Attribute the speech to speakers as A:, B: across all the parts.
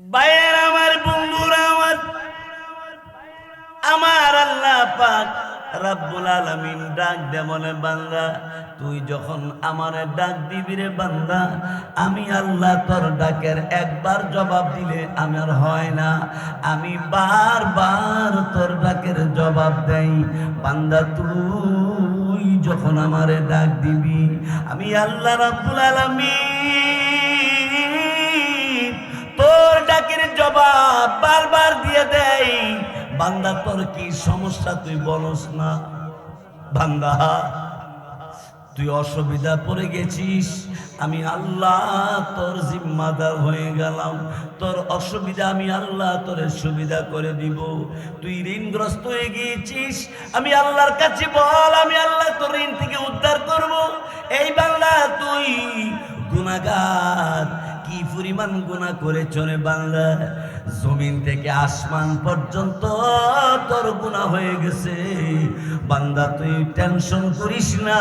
A: বাইরের আমার, বন্ধুরা আমার আমার আল্লাহ পাক রাব্বুল আলামিন ডাক দে বলে বান্দা, তুই যখন আমার ডাক দিবি রে বান্দা, আমি আল্লাহ তোর ডাকের একবার জবাব দিলে আমার হয় না। আমি বারবার তোর ডাকের জবাব দেই, বান্দা তুই যখন আমারে ডাক দিবি, আমি আল্লাহ রাব্বুল আলামিন ডাকের জবাব বারবার দিয়ে দেয়, বান্দা, তোর কি সমস্যা? তুই বলস না। বান্দা, তুই অসুবিধা পড়ে গেছিস। আমি আল্লাহ তোর জিম্মাদার হয়ে গেলাম। তোর অসুবিধা আমি আল্লাহ তোর সুবিধা করে দিব। তুই ঋণগ্রস্ত হয়ে গিয়েছিস। আমি আল্লাহর কাছে বল, আমি আল্লাহ তোর ঋণ থেকে উদ্ধার করব। এই বাংলা তুই গুণাগার কি পরিমাণ গুণা করে চলে বাংলা জমিন থেকে আসমান পর্যন্ত তোর গুণা হয়ে গেছে। বান্দা, তুই টেনশন করিস না।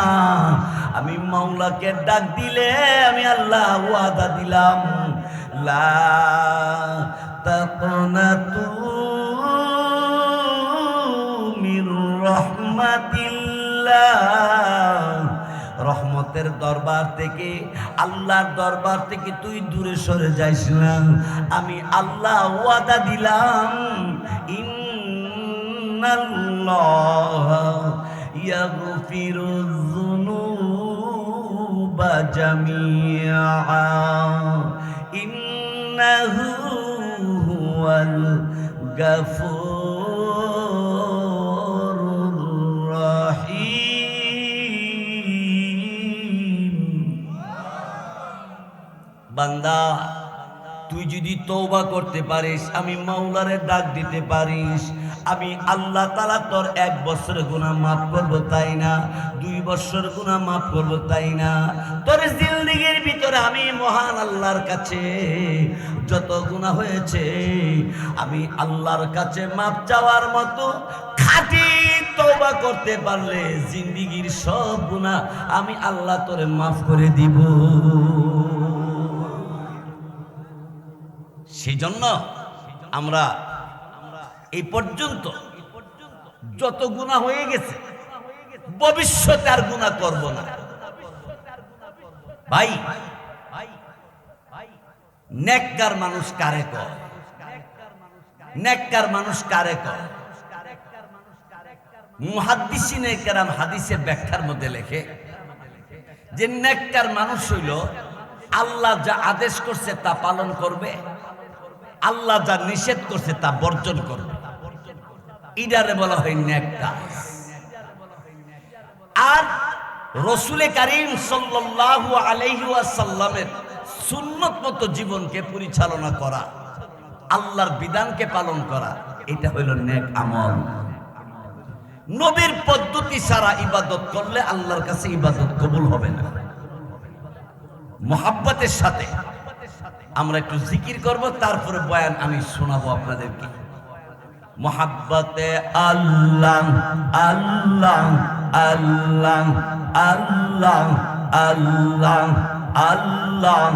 A: আমি মাওলাকে ডাক দিলে আমি আল্লাহ ওয়াদা দিলাম। লা তাকনাতু মির রহমতের দরবার থেকে, আল্লাহর দরবার থেকে তুই দূরে সরে না। আমি আল্লাহ ওয়াদা দিলাম, ইন্নাল্লাহ ইন্নাহু হুয়াল বান্দা, তুই যদি তৌবা করতে পারিস, আমি মাওলারে ডাক দিতে পারিস, আমি আল্লাহ তালা তোর এক বছরের গুণা মাফ করব, তাই না? দুই বছর গুণা মাফ করব, তাই না? তোর জিন্দিগির ভিতরে আমি মহান আল্লাহর কাছে যত গুণা হয়েছে, আমি আল্লাহর কাছে মাপ চাওয়ার মতো খাঁটি তৌবা করতে পারলে জিন্দিগির সব গুণা আমি আল্লাহ তোরে মাফ করে দিব। সেই জন্য আমরা এই পর্যন্ত যত গুণা হয়ে গেছে, ভবিষ্যতে আর গুণা করব না। ভাই, নেককার মানুষ কারে কয়? নেককার মানুষ কারে কয়? মুহাদ্দিসিনে কেরাম হাদিসের ব্যাখ্যার মধ্যে লেখে যে নেককার মানুষ হইল, আল্লাহ যা আদেশ করছে তা পালন করবে আল্লাহ যা নিষেধ করছে তা বর্জন করবে ইডারে বলা হয় নেককার আর রসুলে কারিম সাল্লাল্লাহু আলাইহি ওয়াসাল্লামের সুন্নত মতো জীবনকে পরিচালনা করা, আল্লাহর বিধানকে পালন করা, এটা হইল নেক আমল। নবীর পদ্ধতি ছাড়া ইবাদত করলে আল্লাহর কাছে ইবাদত কবুল হবে না। মোহাব্বতের সাথে আমরা একটু জিকির করব, তারপরে বয়ান আমি শোনাবো আপনাদেরকে। মোহাব্বতে আল্লাহ আল্লাহ আল্লাহ আল্লাহ আল্লাহ আল্লাহ।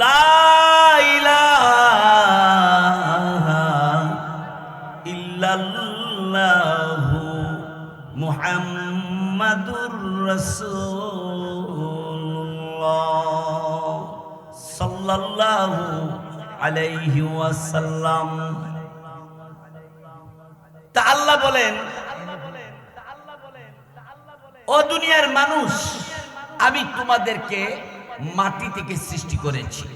A: لا রাসূলুল্লাহ সাল্লাল্লাহু আলাইহি ওয়াসাল্লাম। তা আল্লাহ বলেন, ও দুনিয়ার মানুষ, আমি তোমাদেরকে মাটি থেকে সৃষ্টি করেছি।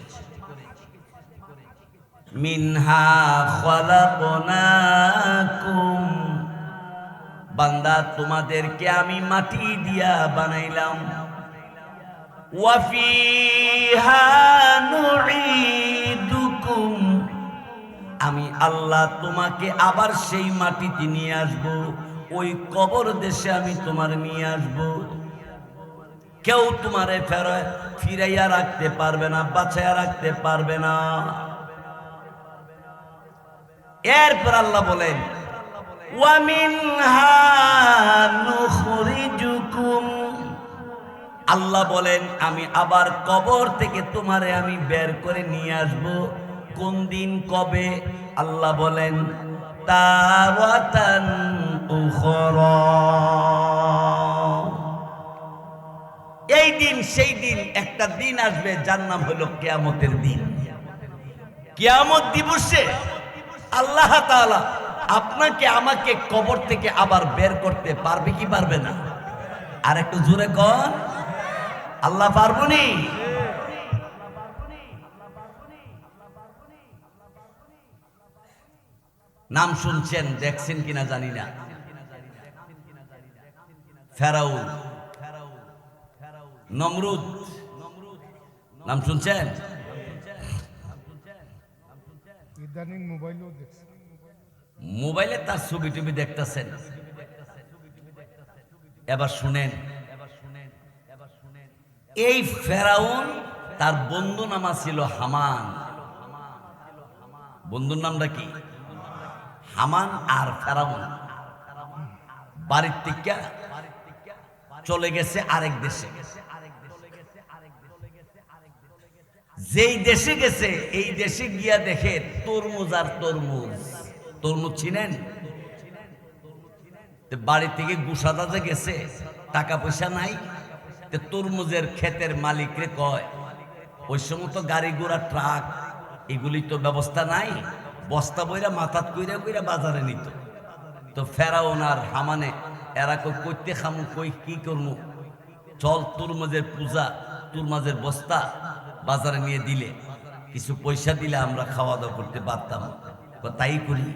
A: মিনহা খলাকনাকুম বান্দা, তোমাদেরকে আমি মাটি দিয়া বানাইলাম। আমি আল্লাহ তোমাকে আবার সেই মাটিতে নিয়ে আসব। ওই কবর দেশে আমি তোমার নিয়ে আসব। কেউ তোমারে ফেরয় ফিরাইয়া রাখতে পারবে না বাছাইয়া রাখতে পারবে না। এরপর আল্লাহ বলেন আল্লাহ বলেন, আমি আবার কবর থেকে তোমারে আমি বের করে নিয়ে আসব। কোন দিন, কবে? আল্লাহ বলেন এই দিন, সেই দিন একটা দিন আসবে, যার নাম হলো কেয়ামতের দিন। কেয়ামত দিবসে আল্লাহ তাআলা আপনাকে আমাকে কবর থেকে আবার বের করতে পারবে কি পারবে না? আর একটু জোরে কন। আল্লাহ পারবনি নাম শুনছেন, দেখছেন কিনা জানি না। ফেরাউন। নমরুদ। নাম শুনছেন?
B: ইদানিং মোবাইলও দেখছি।
A: মোবাইলে তার ছবি টুবি দেখতেছেন। এবার শুনেন, এই ফেরাউন তার বন্ধু নামা ছিল হামান। বন্ধুর নামটা কি? হামান আর ফেরাউন। বাড়ির থেকে চলে গেছে আরেক দেশে। যেই দেশে গেছে, এই দেশে গিয়া দেখে তরমুজ আর তরমুজ। তরমুজ চিনেন বাড়ি থেকে গুসা গুসাদাতে গেছে, টাকা পয়সা নাই তরমুজের ক্ষেতের মালিকরে কয়, ওই সময় তো গাড়ি ঘোড়া, ট্রাক এগুলি তো ব্যবস্থা নাই, বস্তা বইরা মাথাত কইরা কইরা বাজারে নিত। তো ফেরাউন আর হামানে, এরা কই কইতে খামু, কই, কি করমু? চল, তুরমুজের পূজা, তুরমাজের বস্তা বাজারে নিয়ে দিলে, কিছু পয়সা দিলে আমরা খাওয়া দাওয়া করতে পারতাম। তাই করি।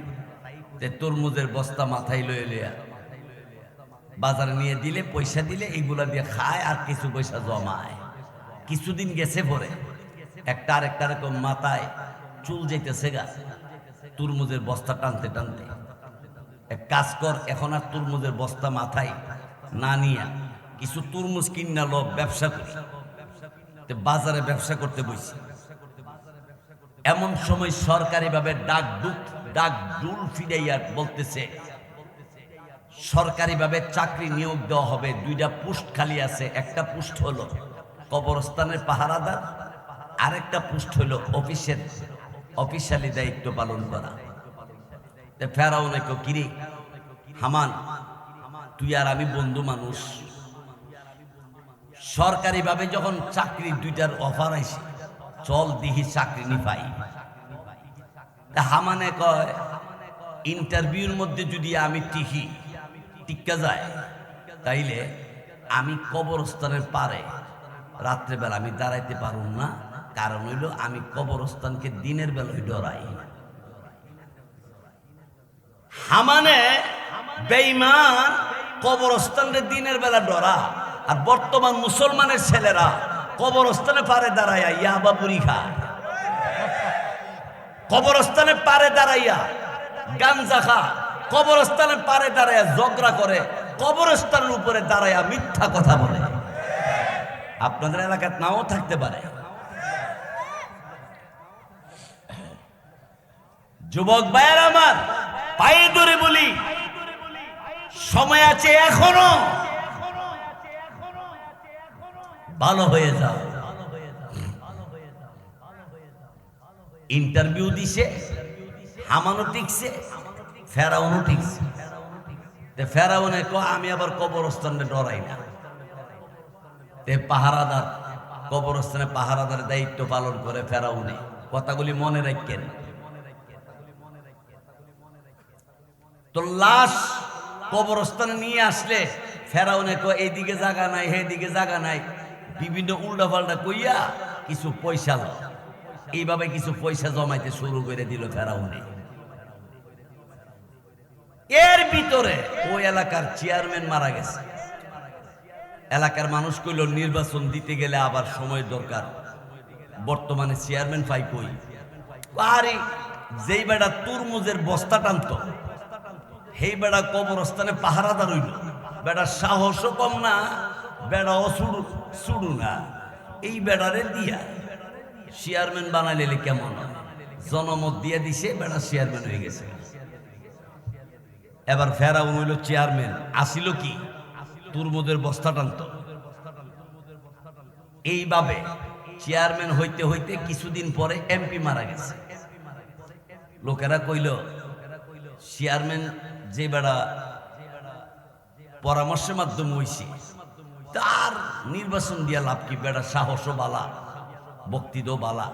A: যে তরমুজের বস্তা মাথায় লয়ে লইয়া বাজারে নিয়ে দিলে, পয়সা দিলে এইগুলা দিয়ে খায় আর কিছু পয়সা জমায়। কিছুদিন গেছে পরে, একটা আরেকটা রকম মাথায় চুল যেতেছে গা। তুরমুজের বস্তা টানতে টানতে। এক কাজ কর, এখন আর তরমুজের বস্তা মাথায় না নিয়া কিছু তরমুজ কিনা লো ব্যবসা করি। বাজারে ব্যবসা করতে বসছি এমন সময় সরকারিভাবে ডাক ডুক ডাক ডুল ফিরাইয়া বলতেছে, সরকারিভাবে চাকরি নিয়োগ দেওয়া হবে, দুইটা পুষ্ট খালি আছে, একটা পুষ্ট হলো কবরস্থানের পাহারাদার, আরেকটা পুষ্ট হলো অফিসের অফিসিয়ালি দায়িত্ব পালন করা। ফেরাও নাকি কিরে, হামান, তুই আর আমি বন্ধু মানুষ। সরকারিভাবে যখন চাকরি, দুইটার অফার আইছে চল দিহি চাকরি নি পাই। হামানে কয়, ইন্টারভিউর মধ্যে যদি আমি টিকি টিকা যায়, তাইলে আমি কবরস্থানের পারে রাত্রেবেলা আমি দাঁড়াইতে পারুম না। কারণ হইল আমি কবরস্থানকে দিনের বেলায় ডরাই। হামানে বেইমান কবরস্থানে দিনের বেলা ডরা। আর বর্তমান মুসলমানের ছেলেরা কবরস্থানে পারে দাঁড়াইয়া ইয়াবা বুড়ি খায়। কবরস্থানে পারে দাঁড়াইয়া, গাঞ্জা কবরস্থানে পারে দাঁড়াইয়া ঝগড়া করে, কবরস্থানের উপরে দাঁড়াইয়া মিথ্যা কথা বলে। আপনাদের এলাকায় নাও থাকতে পারে। যুবক ভাইয়ের আমার, পায়ে ধরে বলি, সময় আছে এখনও। ভালো হয়ে যাও। ইন্টারভিউ দিছে হামানো টিকছে, ফেরাউনও টিকছে। ফেরাউনে ক আমি আবার কবরস্থানে ডরাই না। পাহারাদার কবরস্থানে পাহারাদার দায়িত্ব পালন করে ফেরাউনে। কথাগুলি মনে রাখেন। তো লাশ কবরস্থানে নিয়ে আসলে ফেরাউনে কো এইদিকে জায়গা নাই এইদিকে জায়গা নাই। বিভিন্ন উল্টা পাল্টা কইয়া কিছু পয়সা লয়। এইভাবে কিছু পয়সা জমাইতে শুরু করে দিল ফেরাউনে। এর ভিতরে ওই এলাকার চেয়ারম্যান মারা গেছে। এলাকার মানুষ কইল, নির্বাচন দিতে গেলে আবার সময় দরকার। বর্তমানে চেয়ারম্যান পাই কই? আরে, যেই বেটা তুরমুজের বস্তা টানত, সেই বেড়া কবরস্থানে পাহারাদার হইল। বেড়ার সাহসও কম না, বেড়াও সুড়ু সুড়ু না। এই বেড়ারে দিয়া চেয়ারম্যান বানাইলে কেমন? জনমত দিয়ে দিছে, বেড়া চেয়ারম্যান হয়ে গেছে। এবার ফেরাউন হইল চেয়ারম্যান আসিল কি? তুরমুদের বস্তা টানত এইভাবে চেয়ারম্যান হইতে হইতে কিছুদিন পরে এমপি মারা গেছে। লোকেরা কইল চেয়ারম্যান যে বেড়া পরামর্শের মাধ্যমে হইছে, তার নির্বাচন দিয়া লাভ কি? বেড়া সাহসও বালা। বক্তিদও বালা।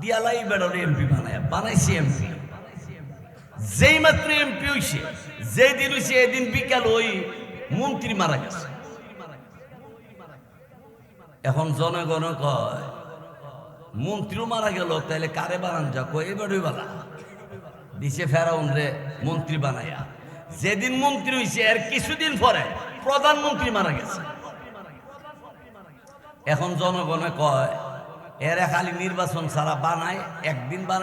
A: দিয়ালাই বেড়ার এমপি বানায়, বানাইছে এমপি। যেই মাত্র এমপি হইছে, যেই দিন হইছে এদিন বিকাল ওই মন্ত্রী মারা গেছে। এখন জনগণ কয়, মন্ত্রীও মারা গেল তাহলে কারে বানান যা? কয় এবারই বালা। দিছে ফেরাউন রে, মন্ত্রী বানাইয়া যেদিন মন্ত্রী হইছে, এর কিছুদিন পরে প্রধানমন্ত্রী মারা গেছে। এখন জনগণে কয় এরা খালি নির্বাচন ছাড়া বানায় একদিন বানায়